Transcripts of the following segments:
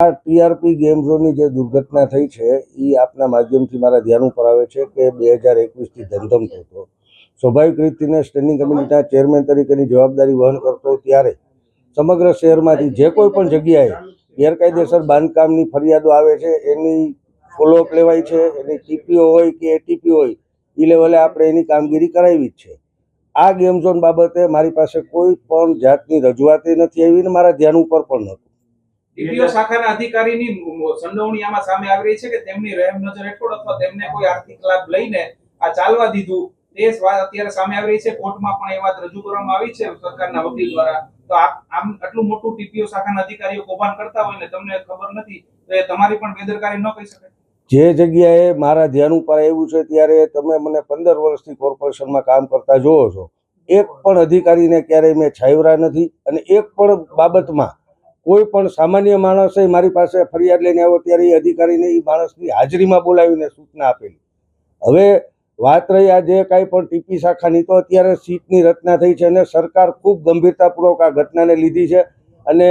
આ TRP game ઝોનની જે દુર્ઘટના થઈ છે એ આપના માધ્યમથી મારા ધ્યાન ઉપર આવે છે કે બે હજાર એકવીસથી ધમધમ થતો. સ્વાભાવિક રીતે સ્ટેન્ડિંગ કમિટીના ચેરમેન તરીકેની જવાબદારી વહન કરતો ત્યારે સમગ્ર શહેરમાંથી જે કોઈ પણ જગ્યાએ ગેરકાયદેસર બાંધકામની ફરિયાદો આવે છે, એની ફોલોઅપ લેવાય છે, એની ટીપીઓ હોય કે એટીપી હોય એ લેવલે આપણે એની કામગીરી કરાવી જ છે. આ ગેમ ઝોન બાબતે મારી પાસે કોઈ પણ જાતની રજૂઆતે નથી આવી ને મારા ધ્યાન ઉપર પણ નહોતું. ટીડીઓ શાખાના અધિકારીની સંડોવણી આમાં સામે આવી રહી છે કે તેમની રહેમ નજર હેઠળ અથવા તેમને કોઈ આર્થિક લાભ લઈને આ ચાલવા દીધું તે વાત અત્યારે સામે આવી રહી છે. કોર્ટમાં પણ એ વાત રજૂ કરવામાં આવી છે સરકારના વકીલ દ્વારા. તો આમ આટલું મોટું ટીપીઓ શાખાના અધિકારીઓ કૌભાંડ કરતા હોય ને તમને ખબર નથી તો એ તમારી પણ બેદરકારી ન કહી શકાય. જે જગ્યાએ મારા ધ્યાન ઉપર આવ્યું છે ત્યારે તમે મને પંદર વર્ષથી કોર્પોરેશનમાં કામ કરતા જોવો છો. એક પણ અધિકારીને ક્યારેય મેં છાવરા નથી અને એક પણ બાબતમાં કોઈ પણ સામાન્ય માણસે મારી પાસે ફરિયાદ લઈને આવ્યો ત્યારે એ અધિકારીને એ માણસની હાજરીમાં બોલાવીને સૂચના આપેલી. હવે વાત રહી આ જે કાંઈ પણ ટીપી શાખાની, તો અત્યારે સીટની રચના થઈ છે અને સરકાર ખૂબ ગંભીરતાપૂર્વક આ ઘટનાને લીધી છે અને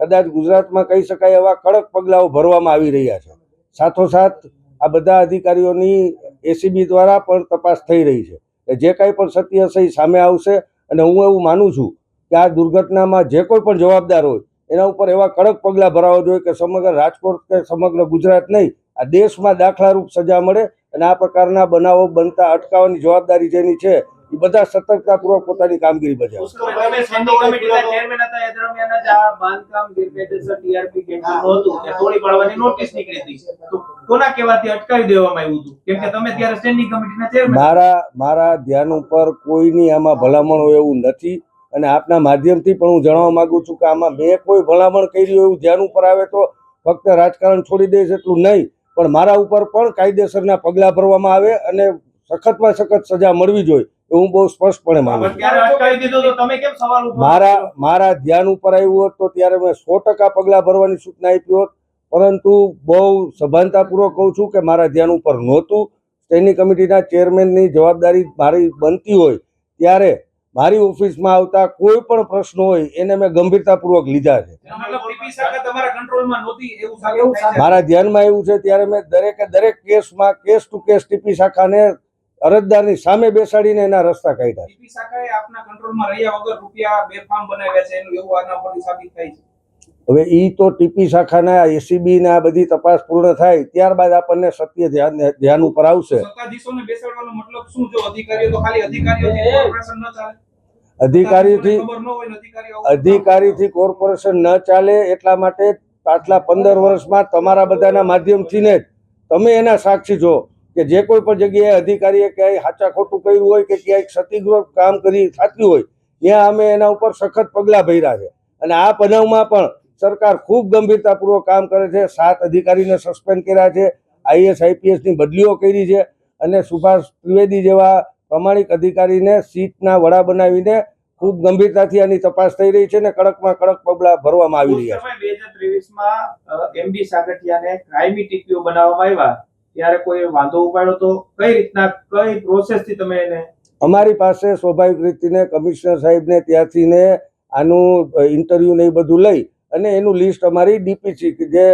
કદાચ ગુજરાતમાં કહી શકાય એવા કડક પગલાઓ ભરવામાં આવી રહ્યા છે. સાથોસાથ આ બધા અધિકારીઓની એસીબી દ્વારા પણ તપાસ થઈ રહી છે જે કાંઈ પણ સત્ય હશે એ સામે આવશે અને હું એવું માનું છું કે આ દુર્ઘટનામાં જે કોઈ પણ જવાબદાર હોય એના ઉપર એવા કડક પગલાં ભરાવા જોઈએ કે સમગ્ર રાજકોટ કે સમગ્ર ગુજરાત નહીં આ દેશમાં દાખલારૂપ સજા મળે અને આ પ્રકારના બનાવો બનતા અટકાવવાની જવાબદારી જેની છે એ બધા સતર્કતાપૂર્વક પોતાની કામગીરી બજાવે. તમે સ્ટેન્ડિંગ કમિટીના ચેરમેન હતા એ દરમિયાન જ આ બાંધકામ ગેરકાયદેસર ટીઆરપી કેન્દ્રનું હતું એ તોડી પાડવાની નોટિસ નીકળી હતી. તો કોના કહેવાથી અટકાવી દેવામાં આવ્યું હતું? કેમ કે તમે ત્યારે સ્ટેન્ડિંગ કમિટીના ચેરમેન મારા મારા ધ્યાન ઉપર કોઈની આમાં ભલામણ હોય એવું નથી. અને આપના માધ્યમથી પણ હું જણાવવા માંગુ છું કે આમાં મેં કોઈ ભલામણ કરી હોય એવું ધ્યાન ઉપર આવે તો ફક્ત રાજકારણ છોડી દઈશ એટલું નહીં પણ મારા ઉપર પણ કાયદેસરના પગલાં ભરવામાં આવે અને સખતમાં સખત સજા મળવી જોઈએ એ હું બહુ સ્પષ્ટપણે માનું મારા મારા ધ્યાન ઉપર આવ્યું હોત તો ત્યારે મેં સો ટકા પગલાં ભરવાની સૂચના આપી હોત પરંતુ બહુ સભાનતાપૂર્વક કહું છું કે મારા ધ્યાન ઉપર નહોતું. સ્ટેન્ડિંગ કમિટીના ચેરમેનની જવાબદારી મારી બનતી હોય ત્યારે મારી ઓફિસમાં આવતા કોઈ પણ પ્રશ્નો હોય એને મેં ગંભીરતાપૂર્વક લીધા છે. મારા ધ્યાનમાં એવું છે ત્યારે મેં દરેકે દરેક કેસમાં કેસ ટુ કેસ ટીપી શાખાને અરજદારની સામે બેસાડીને એના રસ્તા કાઢ્યા ટીપી શાખાએ આપના કંટ્રોલમાં રહ્યા વગર રૂપિયા બેફામ બનાવ્યા છે એનું એવું આના પરથી સાબિત થાય છે. હવે ઈ તો ટીપી શાખાના એસીબી ના બધી તપાસ પૂર્ણ થાય ત્યારબાદ આપણને સત્ય ધ્યાન ધ્યાન ઉપર આવશે. સત્તાધીશોને બેસાડવાનો મતલબ શું? જો અધિકારીઓ તો ખાલી અધિકારીઓ છે, કોર્પોરેશન ન ચાલે. અધિકારીથી અધિકારીથી કોર્પોરેશન ન ચાલે એટલા માટે પાછલા પંદર વર્ષમાં તમારા બધાના માધ્યમથી ને તમે એના સાક્ષી છો કે જે કોઈ પણ જગ્યાએ અધિકારીએ ક્યાંય હાચા ખોટું કર્યું હોય કે ક્યાંય ક્ષતિગ્રસ્ત કામ કરી થતી હોય ત્યાં અમે એના ઉપર સખત પગલાં ભર્યા છે. અને આ બનાવમાં પણ સરકાર ખૂબ ગંભીરતાપૂર્વક કામ કરે છે. સાત અધિકારીને સસ્પેન્ડ કર્યા છે. આઈએસ આઈપીએસની બદલીઓ કરી છે અને સુભાષ ત્રિવેદી જેવા પ્રમાણિક અધિકારીને સીટના વડા બનાવીને ખૂબ ગંભીરતાથી આની તપાસ થઈ રહી છે અને કડકમાં કડક પગલાં ભરવામાં આવી રહ્યા છે. બે હજાર ત્રેવીસમાં એમડી સાગઠિયાને ક્રાઇમી ટીપીઓ બનાવવામાં આવ્યા. ત્યારે કોઈ વાંધો ઉપાડ્યો તો કઈ રીતના કઈ પ્રોસેસથી તમે એને અમારી પાસે સ્વાભાવિક રીતે કમિશનર સાહેબને ત્યાંથી ને આનું ઇન્ટરવ્યુ ને એ બધું લઈ અને એનું લિસ્ટ અમારી ડીપીસી જે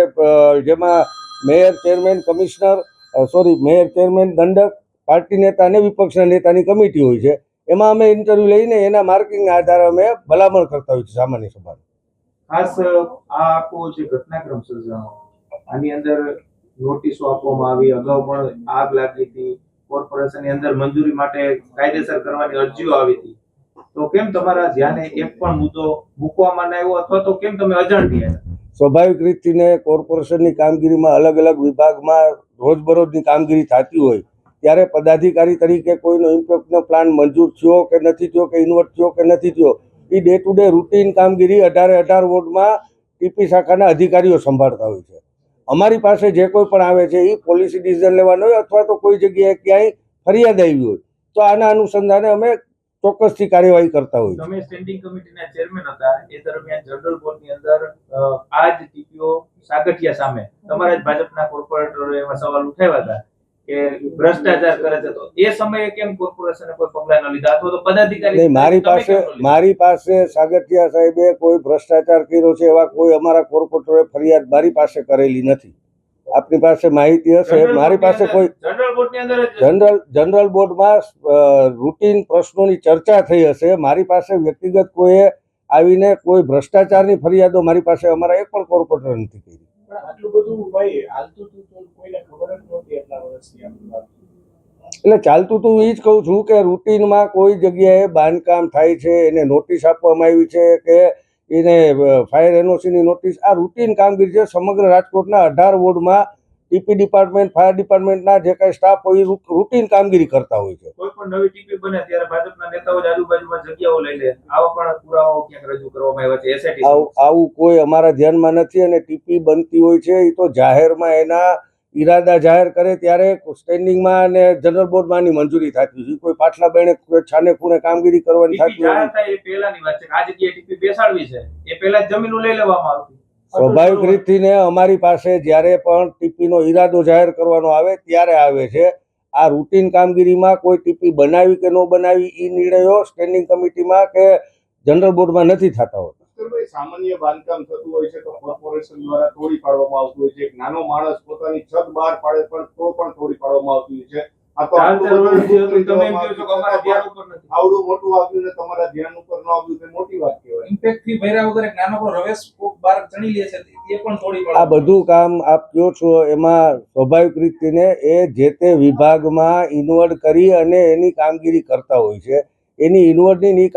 જેમાં mayor chairman commissioner sorry mayor chairman દંડક, પાર્ટી નેતા અને વિપક્ષના નેતાની કમિટી હોય છે. એમાં અમે ઇન્ટરવ્યુ લઈને એના માર્કિંગના આધારે અમે ભલામણ કરતા હોઈએ છીએ સામાન્ય સભા ખાસ આ આખો જે ઘટનાક્રમ સર્જાયો આની અંદર નોટિસો આપવામાં આવી. અગાઉ પણ આગ લાગી હતી. કોર્પોરેશનની અંદર મંજૂરી માટે કાયદેસર કરવાની અરજીઓ આવી હતી. તો કેમ તમારા ધ્યાને એક પણ મુદ્દો મૂકવામાં આવ્યો અથવા તો કેમ તમે અજાણ સ્વાભાવિક રીતને કોર્પોરેશનની કામગીરીમાં અલગ અલગ વિભાગમાં રોજબરોજની કામગીરી થતી હોય, ત્યારે પદાધિકારી તરીકે કોઈનો ઇમ્પેક્ટનો પ્લાન મંજૂર થયો કે નથી થયો, કે ઇન્વર્ટ થયો કે નથી થયો એ ડે ટુ ડે રૂટીન કામગીરી અઢારે અઢાર વોર્ડમાં ટીપી શાખાના અધિકારીઓ સંભાળતા હોય છે. અમારી પાસે જે કોઈ પણ આવે છે એ પોલિસી ડિસિઝન લેવાનો હોય અથવા તો કોઈ જગ્યાએ ક્યાંય ફરિયાદ આવી હોય, તો આના અનુસંધાને અમે ચોક્કસથી કાર્યવાહી કરતા હોય તમે સ્ટેન્ડિંગ કમિટીના ચેરમેન હતા એ દરમિયાન જનરલ બોર્ડની અંદર આ જ ટીપીઓ સાગઠિયા સામે તમારા જ ભાજપના કોર્પોરેટરો એવા સવાલ ઉઠાવ્યા હતા કે ભ્રષ્ટાચાર કરે છે તો એ સમયે કેમ કોર્પોરેશને કોઈ પગલા ન લીધા? અથવા તો પદાધિકારી નહીં મારી પાસે ન? મારી પાસે સાગઠિયા સાહેબે કોઈ ભ્રષ્ટાચાર કર્યો છે એવા કોઈ અમારા કોર્પોરેટરે ફરિયાદ મારી પાસે કરેલી નથી. આપની પાસે માહિતી હશે મારી પાસે કોઈ જનરલ જનરલ બોર્ડમાં રૂટીન પ્રશ્નોની ચર્ચા થઈ હશે. મારી પાસે વ્યક્તિગત કોઈએ આવીને કોઈ ભ્રષ્ટાચારની ફરિયાદો મારી પાસે અમારા એક પણ કોર્પોરેટર નથી કરી. એટલા ચાલતું તો એ જ કહું છું કે રૂટીનમાં કોઈ જગ્યાએ બાંધકામ થાય છે એને નોટિસ આપવામાં આવી છે કે એને ફાયર એનઓસીની નોટિસ આ રૂટીન કામગીરી છે. સમગ્ર રાજકોટના અઢાર વોર્ડમાં ટીપી ડિપાર્ટમેન્ટ ફાયર ડિપાર્ટમેન્ટના જે કાંઈ સ્ટાફ હોય એ રૂટીન કામગીરી કરતા હોય છે. કોઈ પણ નવી ટીપી બને ત્યારે ભાજપના નેતાઓ જ આજુબાજુમાં જગ્યાઓ લઈ લે. આવા પણ પુરાવાઓ ક્યાંક રજૂ કરવામાં આવ્યા છે એસઆઈટી આવું કોઈ અમારા ધ્યાનમાં નથી અને ટીપી બનતી હોય છે એ તો જાહેરમાં એના ઈરાદા જાહેર કરે ત્યારે સ્ટેન્ડિંગમાં અને જનરલ બોર્ડમાં આની મંજૂરી થતી હતી કોઈ પાછલા બેને છાને ખૂણે કામગીરી કરવાની થતી હતી એ પહેલાની વાત છે. આ જગ્યાએ ટીપી બેસાડવી છે. એ પહેલા જમીનો લઈ લેવામાં આવતી. સ્વાભાવિક રીતથી અમારી પાસે જ્યારે પણ ટીપીનો ઈરાદો જાહેર કરવાનો આવે ત્યારે આવે છે. આ રૂટીન કામગીરીમાં કોઈ ટીપી બનાવી કે ન બનાવી એ નિર્ણયો સ્ટેન્ડિંગ કમિટીમાં કે જનરલ બોર્ડમાં નથી થતા હોતા. ભાઈ સામાન્ય બાંધકામ થતું હોય છે તો કોર્પોરેશન દ્વારા તોડી પાડવામાં આવતું હોય છે. એક નાનો માણસ પોતાની છત બહાર પાડે પણ તો પણ તોડી પાડવામાં આવતી હોય છે. આ તો ચાર આટલું ચાર બધું વર્ષથી હતું, તમે એમ કરવામાં કહો છો કે અમારા ધ્યાન ઉપર નથી. આવડું મોટું આવ્યું ને તમારા ધ્યાન ઉપર ન આવ્યું તે મોટી વાત કહેવાય. ઇમ્પેક્ટ ફી ભર્યા વગર એક નાનકડો રવેશ બાર ચણી લે છે એ પણ થોડી આ બધું કામ આપ કયો છો એમાં સ્વાભાવિક રીતે એ જે તે વિભાગમાં ઇન્વર્ટ કરી અને એની કામગીરી કરતા હોય છે. એની ઇન્વર્ટની